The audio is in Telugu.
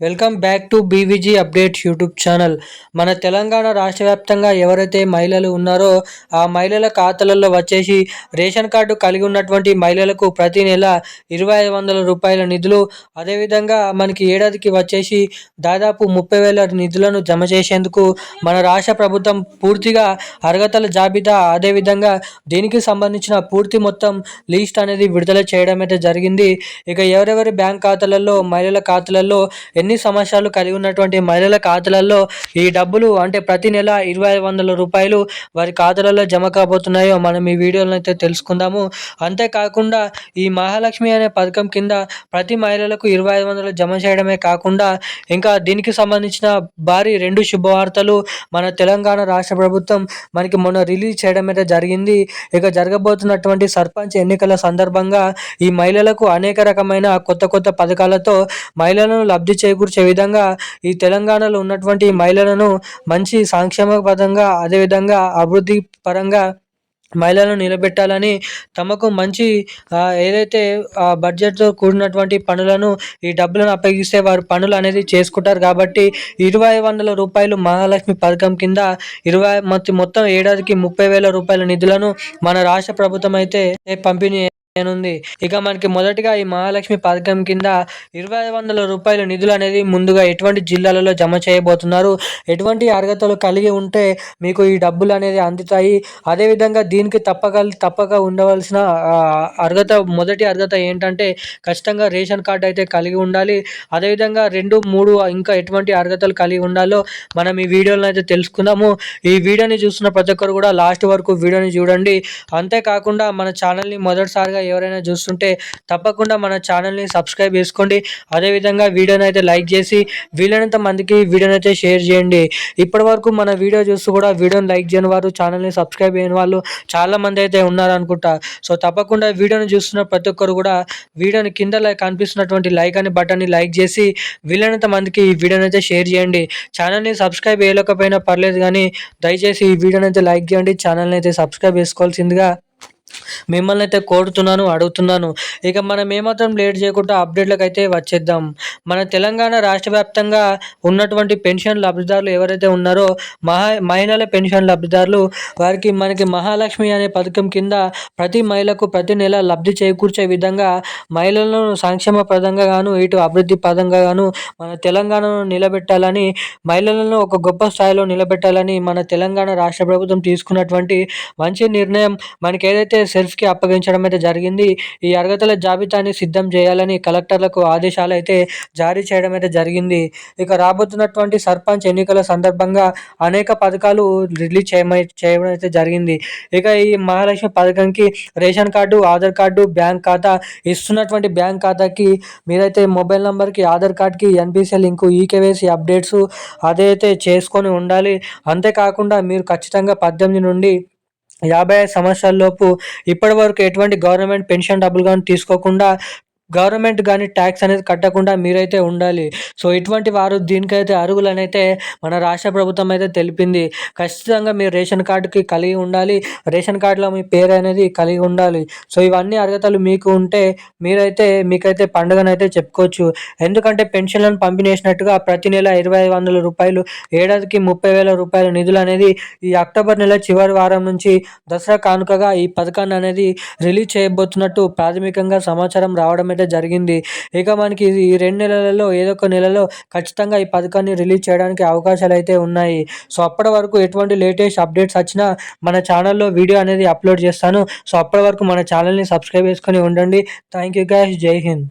Welcome back to BVG update YouTube channel. మన తెలంగాణ రాష్ట్ర వ్యాప్తంగా ఎవరైతే మహిళలు ఉన్నారో ఆ మహిళల ఖాతాలలో వచ్చేసి రేషన్ కార్డు కలిగి ఉన్నటువంటి మహిళలకు ప్రతి నెల ఇరవై ఐదు వందల రూపాయల నిధులు అదేవిధంగా మనకి ఏడాదికి వచ్చేసి దాదాపు ముప్పై వేల నిధులను జమ చేసేందుకు మన రాష్ట్ర ప్రభుత్వం పూర్తిగా అర్హతల జాబితా అదేవిధంగా దీనికి సంబంధించిన పూర్తి మొత్తం లిస్ట్ అనేది విడుదల చేయడం అయితే జరిగింది. ఇక ఎవరెవరి బ్యాంక్ ఖాతాలలో మహిళల ఖాతాలలో ఎన్ని సమస్యలు కలిగి ఉన్నటువంటి మహిళల ఖాతాలలో ఈ డబ్బులు అంటే ప్రతి నెల ఇరవై ఐదు వందల రూపాయలు వారి ఖాతాలలో జమ కాబోతున్నాయో మనం ఈ వీడియోలో అయితే తెలుసుకుందాము. అంతేకాకుండా ఈ మహాలక్ష్మి అనే పథకం కింద ప్రతి మహిళలకు ఇరవై ఐదు వందలు జమ చేయడమే కాకుండా ఇంకా దీనికి సంబంధించిన భారీ రెండు శుభవార్తలు మన తెలంగాణ రాష్ట్ర ప్రభుత్వం మనకి మొన్న రిలీజ్ చేయడం అయితే జరిగింది. ఇక జరగబోతున్నటువంటి సర్పంచ్ ఎన్నికల సందర్భంగా ఈ మహిళలకు అనేక రకమైన కొత్త కొత్త పథకాలతో మహిళలను లబ్ధి చేకూర్చే విధంగా ఈ తెలంగాణలో ఉన్నటువంటి మహిళలను మంచి సంక్షేమ పదంగా అదేవిధంగా అభివృద్ధి పరంగా మహిళలను నిలబెట్టాలని తమకు మంచి ఏదైతే బడ్జెట్తో కూడినటువంటి పనులను ఈ డబ్బులను అప్పగిస్తే వారు పనులు అనేది చేసుకుంటారు కాబట్టి ఇరవై వందల రూపాయలు మహాలక్ష్మి పథకం కింద ఇరవై మొత్తం ఏడాదికి ముప్పై వేల రూపాయల నిధులను మన రాష్ట్ర ప్రభుత్వం అయితే పంపిణీ ఉంది ఇక మనకి మొదటిగా ఈ మహాలక్ష్మి పథకం కింద ఇరవై వందల రూపాయల నిధులు అనేది ముందుగా ఎటువంటి జిల్లాలలో జమ చేయబోతున్నారు? ఎటువంటి అర్హతలు కలిగి ఉంటే మీకు ఈ డబ్బులు అనేది అందుతాయి? అదేవిధంగా దీనికి తప్పక తప్పక ఉండవలసిన అర్హత మొదటి అర్హత ఏంటంటే ఖచ్చితంగా రేషన్ కార్డు అయితే కలిగి ఉండాలి. అదేవిధంగా రెండు మూడు ఇంకా ఎటువంటి అర్హతలు కలిగి ఉండాలో మనం ఈ వీడియోలో అయితే తెలుసుకుందాము. ఈ వీడియోని చూస్తున్న ప్రతి ఒక్కరు కూడా లాస్ట్ వరకు వీడియోని చూడండి. అంతేకాకుండా మన ఛానల్ని మొదటిసారిగా ఎవరైనా చూస్తుంటే తప్పకుండా మన ఛానల్ని సబ్స్క్రైబ్ చేసుకోండి. అదేవిధంగా వీడియోని అయితే లైక్ చేసి వీలైనంత మందికి వీడియోని అయితే షేర్ చేయండి. ఇప్పటి వరకు మన వీడియో చూస్తూ కూడా వీడియోని లైక్ చేయని వారు ఛానల్ని సబ్స్క్రైబ్ చేయని వాళ్ళు చాలామంది అయితే ఉన్నారు అనుకుంటా సో తప్పకుండా వీడియోని చూస్తున్న ప్రతి ఒక్కరు కూడా వీడియోని కింద కనిపిస్తున్నటువంటి లైక్ అని బటన్ని లైక్ చేసి వీలైనంత మందికి ఈ వీడియోని అయితే షేర్ చేయండి. ఛానల్ని సబ్స్క్రైబ్ చేయలేకపోయినా పర్లేదు కానీ దయచేసి ఈ వీడియోని అయితే లైక్ చేయండి. ఛానల్ని అయితే సబ్స్క్రైబ్ చేసుకోవాల్సిందిగా మిమ్మల్ని అయితే కోరుతున్నాను అడుగుతున్నాను. ఇక మనం ఏమాత్రం లేట్ చేయకుండా అప్డేట్లకు అయితే వచ్చేద్దాం. మన తెలంగాణ రాష్ట్ర వ్యాప్తంగా ఉన్నటువంటి పెన్షన్ లబ్ధిదారులు ఎవరైతే ఉన్నారో మహా మహిళల పెన్షన్ లబ్ధిదారులు వారికి మనకి మహాలక్ష్మి అనే పథకం కింద ప్రతి మహిళకు ప్రతి నెల లబ్ధి చేకూర్చే విధంగా మహిళలను సంక్షేమ ప్రదంగా గాను ఇటు అభివృద్ధి పదంగా గాను మన తెలంగాణను నిలబెట్టాలని మహిళలను ఒక గొప్ప స్థాయిలో నిలబెట్టాలని మన తెలంగాణ రాష్ట్ర ప్రభుత్వం తీసుకున్నటువంటి మంచి నిర్ణయం మనకి ఏదైతే సెల్ఫ్కి అప్పగించడం అయితే జరిగింది. ఈ అర్హతల జాబితాని సిద్ధం చేయాలని కలెక్టర్లకు ఆదేశాలు అయితే జారీ చేయడం అయితే జరిగింది. ఇక రాబోతున్నటువంటి సర్పంచ్ ఎన్నికల సందర్భంగా అనేక పథకాలు రిలీజ్ చేయమై చేయడం అయితే జరిగింది. ఇక ఈ మహాలక్ష్మి పథకంకి ration card Aadhaar card bank ఖాతా ఇస్తున్నటువంటి బ్యాంక్ ఖాతాకి మీరైతే మొబైల్ నెంబర్కి ఆధార్ కార్డ్కి ఎన్పిసి లింకు ఈకేవైసీ అప్డేట్స్ అదైతే చేసుకొని ఉండాలి. అంతేకాకుండా మీరు ఖచ్చితంగా పద్దెనిమిది నుండి యాభై ఐదు సంవత్సరాల లోపు ఇప్పటి వరకు ఎటువంటి గవర్నమెంట్ పెన్షన్ డబ్బులు కానీ తీసుకోకుండా గవర్నమెంట్ కానీ ట్యాక్స్ అనేది కట్టకుండా మీరైతే ఉండాలి. సో ఇటువంటి వారు దీనికైతే అరుగులనైతే మన రాష్ట్ర ప్రభుత్వం అయితే తెలిపింది. ఖచ్చితంగా మీరు రేషన్ కార్డుకి కలిగి ఉండాలి. రేషన్ కార్డులో మీ పేరు అనేది కలిగి ఉండాలి. సో ఇవన్నీ అర్హతలు మీకు ఉంటే మీరైతే మీకైతే పండుగనైతే చెప్పుకోవచ్చు. ఎందుకంటే పెన్షన్లను పంపిణీసినట్టుగా ప్రతి నెల ఇరవై ఐదు వందల రూపాయలు ఏడాదికి ముప్పై వేల రూపాయల నిధులు అనేది ఈ అక్టోబర్ నెల చివరి వారం నుంచి దసరా కానుకగా ఈ పథకాన్ని అనేది రిలీజ్ చేయబోతున్నట్టు ప్రాథమికంగా సమాచారం రావడం అయితే జరిగింది. ఇక మనకి ఈ రెండు నెలలలో ఏదో ఒక నెలలో ఖచ్చితంగా ఈ పథకాన్ని రిలీజ్ చేయడానికి అవకాశాలు అయితే ఉన్నాయి. సో అప్పటి వరకు ఎటువంటి లేటెస్ట్ అప్డేట్స్ వచ్చినా మన ఛానల్లో వీడియో అనేది అప్లోడ్ చేస్తాను. సో అప్పటి వరకు మన ఛానల్ని సబ్స్క్రైబ్ చేసుకొని ఉండండి. Thank you guys. Jai Hind.